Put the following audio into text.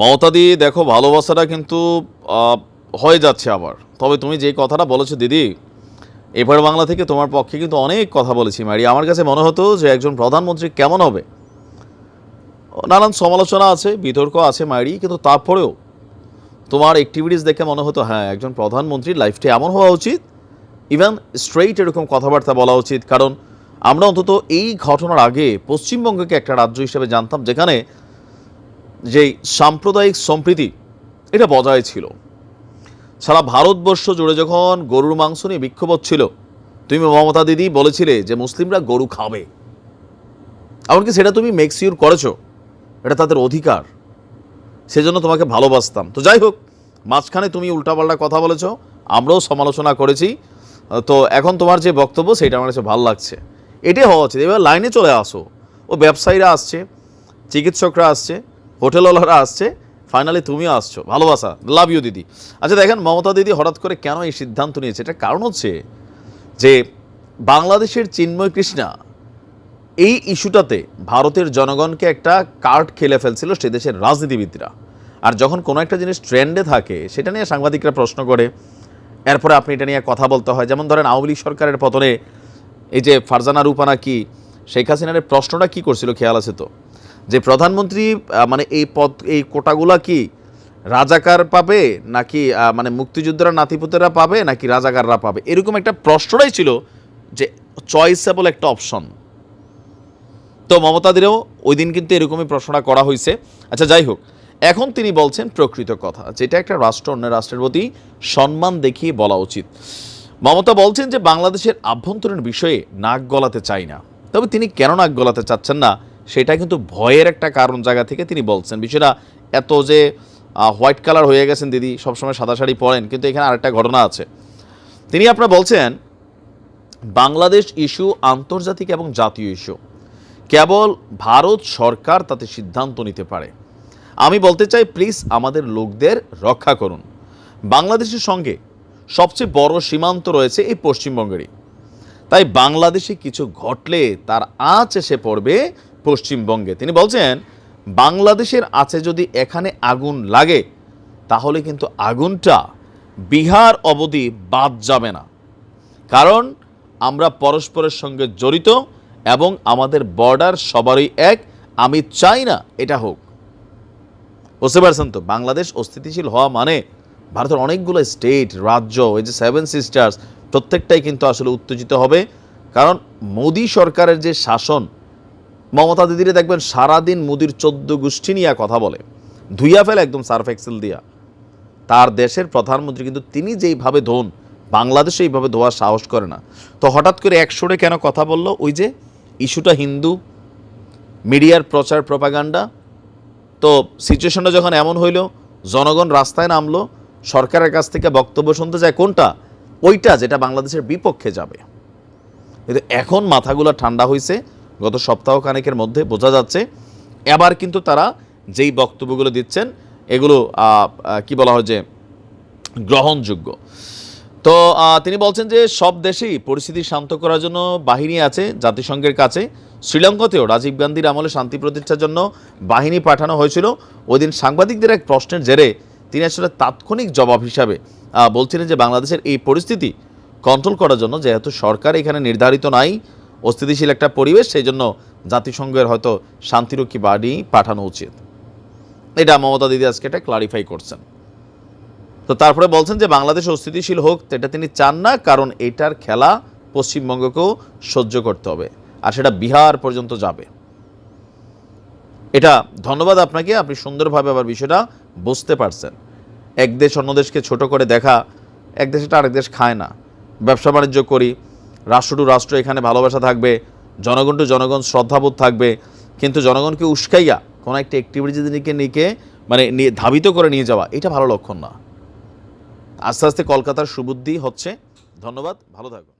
মমতাদি, দেখো, ভালোবাসাটা কিন্তু হয়ে যাচ্ছে আবার। তবে তুমি যে কথাটা বলেছ, দিদি এবার বাংলা থেকে তোমার পক্ষে কিন্তু অনেক কথা বলেছি, মারি। আমার কাছে মনে হতো যে একজন প্রধানমন্ত্রী কেমন হবে? নানান সমালোচনা আছে, বিতর্ক আছে মায়েরি কিন্তু তারপরেও তোমার অ্যাক্টিভিটিস দেখে মনে হতো হ্যাঁ একজন প্রধানমন্ত্রীর লাইফটা এমন হওয়া উচিত। ইভেন স্ট্রেইট এরকম কথাবার্তা বলা উচিত, কারণ আমরা অন্তত এই ঘটনার আগে পশ্চিমবঙ্গকে একটা রাজ্য হিসেবে জানতাম, যেখানে যেই সাম্প্রদায়িক সম্প্রীতি, এটা বজায় ছিল। সারা ভারতবর্ষ জুড়ে যখন গরুর মাংস নিয়ে বিক্ষোভ হচ্ছিল তুমি মমতা দিদি বলেছিলে যে মুসলিমরা গরু খাবে। এমনকি সেটা তুমি মেক্সিউর করেছ, এটা তাদের অধিকার। সেজন্য তোমাকে ভালোবাসতাম। তো যাই হোক, মাঝখানে তুমি উল্টাপাল্টা কথা বলেছ, আমরাও সমালোচনা করেছি। তো এখন তোমার যে বক্তব্য, সেটা আমার কাছে ভালো লাগছে। এটাই হওয়া উচিত। এবার লাইনে চলে আসো। ও ব্যবসায়ীরা আসছে, চিকিৎসকরা আসছে হোটেলওয়ালারা আসছে ফাইনালি তুমিও আসছো। ভালোবাসা লাভ ইউ দিদি। আচ্ছা দেখেন, মমতা দিদি হঠাৎ করে কেন এই সিদ্ধান্ত নিয়েছে? এটা কারণ হচ্ছে যে বাংলাদেশের চিন্ময় কৃষ্ণা এই ইস্যুটাতে ভারতের জনগণকে একটা কার্ড খেলে ফেলছিল সে দেশের রাজনীতিবিদরা। আর যখন কোনো একটা জিনিস ট্রেন্ডে থাকে, সেটা নিয়ে সাংবাদিকরা প্রশ্ন করে। এরপরে আপনি এটা নিয়ে কথা বলতে হয়। যেমন ধরেন, আওয়ামী লীগ সরকারের পতনে এই যে ফারজানা রূপানা কি শেখ হাসিনার প্রশ্নটা কি করছিল? খেয়াল আছে তো? যে প্রধানমন্ত্রী মানে এই পদ, এই কোটাগুলা কি রাজাকার পাবে নাকি মানে মুক্তিযোদ্ধারা নাতিপুতেরা পাবে নাকি রাজাকাররা পাবে? এরকম একটা প্রশ্নটাই ছিল যে চয়েসেবল একটা অপশন তো মমতাদেরও ওই দিন কিন্তু এরকমই প্রশ্নটা করা হয়েছে আচ্ছা যাই হোক, এখন তিনি বলছেন প্রকৃত কথা, যেটা একটা রাষ্ট্র, অন্য রাষ্ট্রের প্রতি সম্মান দেখিয়ে বলা উচিত। মমতা বলছেন যে বাংলাদেশের আভ্যন্তরীণ বিষয়ে নাক গলাতে চাই না। তবে তিনি কেন নাক গলাতে চাচ্ছেন না? সেটা কিন্তু ভয়ের একটা কারণ জায়গা থেকে তিনি বলছেন। বিষয়টা এত যে হোয়াইট কালার হয়ে গেছেন দিদি, সবসময় সাদা শাড়ি পরেন, কিন্তু এখানে আরেকটা ঘটনা আছে। তিনি আপনার বলছেন, বাংলাদেশ ইস্যু, আন্তর্জাতিক এবং জাতীয় ইস্যু। কেবল ভারত সরকার তাতে সিদ্ধান্ত নিতে পারে। আমি বলতে চাই, প্লিজ আমাদের লোকদের রক্ষা করুন। বাংলাদেশের সঙ্গে সবচেয়ে বড় সীমান্ত রয়েছে এই পশ্চিমবঙ্গেরই। তাই বাংলাদেশে কিছু ঘটলে তার আঁচ এসে পড়বে পশ্চিমবঙ্গে। তিনি বলছেন, বাংলাদেশের আছে যদি এখানে আগুন লাগে, তাহলে কিন্তু আগুনটা বিহার অবধি বাদ যাবে না। কারণ আমরা পরস্পরের সঙ্গে জড়িত এবং আমাদের বর্ডার সবারই এক, আমি চাই না এটা হোক। বুঝতে পারছেন তো? বাংলাদেশ অস্থিতিশীল হওয়া মানে ভারতের অনেকগুলো স্টেট, রাজ্য, এই যে সেভেন সিস্টার্স প্রত্যেকটাই কিন্তু আসলে উত্তেজিত হবে। কারণ মোদী সরকারের যে শাসন মমতা দিদিরে দেখবেন সারাদিন মোদির চোদ্দ গোষ্ঠী নিয়ে কথা বলে। ধুইয়া ফেলে একদম সার্ফ এক্সেল দিয়া। তার দেশের প্রধানমন্ত্রী কিন্তু তিনি যেইভাবে ধোন, বাংলাদেশে এইভাবে ধোয়ার সাহস করে না। তো হঠাৎ করে একশোরে কেন কথা বলল? ওই যে, ইস্যুটা হিন্দু, মিডিয়ার প্রচার প্রপাগান্ডা। তো সিচুয়েশনটা যখন এমন হইল, জনগণ রাস্তায় নামলো, সরকারের কাছ থেকে বক্তব্য শুনতে যায় কোনটা? ওইটা যেটা বাংলাদেশের বিপক্ষে যাবে। কিন্তু এখন মাথাগুলো ঠান্ডা হয়েছে গত সপ্তাহ খানেকের মধ্যে বোঝা যাচ্ছে, এবার কিন্তু তারা যেই বক্তব্যগুলো দিচ্ছেন, এগুলো কি বলা হয় যে গ্রহণযোগ্য। তো তিনি বলছেন যে সব দেশেই পরিস্থিতি শান্ত করার জন্য বাহিনী আছে, জাতিসংঘের কাছে। শ্রীলঙ্কাতেও রাজীব গান্ধীর আমলে শান্তি প্রতিষ্ঠার জন্য বাহিনী পাঠানো হয়েছিল। ওই দিন সাংবাদিকদের এক প্রশ্নের জেরে তিনি আসলে তাৎক্ষণিক জবাব হিসাবে বলছিলেন যে বাংলাদেশের এই পরিস্থিতি কন্ট্রোল করার জন্য যেহেতু সরকার এখানে নির্ধারিত নাই অস্থিতিশীল একটা পরিবেশ সেই জন্য জাতিসংঘের হয়তো শান্তিরক্ষী বাহিনী পাঠানো উচিত। এটা মমতা দিদি আজকে এটা ক্লারিফাই করছেন। তো তারপরে বলছেন যে বাংলাদেশ অস্থিতিশীল হোক এটা তিনি চান না, কারণ এটার খেলা পশ্চিমবঙ্গকেও সহ্য করতে হবে, আর সেটা বিহার পর্যন্ত যাবে। এটা ধন্যবাদ আপনাকে, আপনি সুন্দরভাবে আবার বিষয়টা বুঝতে পারছেন। এক দেশ অন্য দেশকে ছোট করে দেখা, এক দেশটা আরেক দেশ খায় না। ব্যবসা বাণিজ্য করি রাষ্ট্র টু রাষ্ট্র এখানে ভালোবাসা থাকবে, জনগণ টু জনগণ শ্রদ্ধাবোধ থাকবে, কিন্তু জনগণকে উস্কাইয়া কোনো একটা অ্যাক্টিভিটিকে নিকে মানে নিয়ে ধাবিত করে নিয়ে যাওয়া, এটা ভালো লক্ষণ না। আস্তে আস্তে কলকাতার সুবুদ্ধি হচ্ছে। ধন্যবাদ, ভালো থাকুন।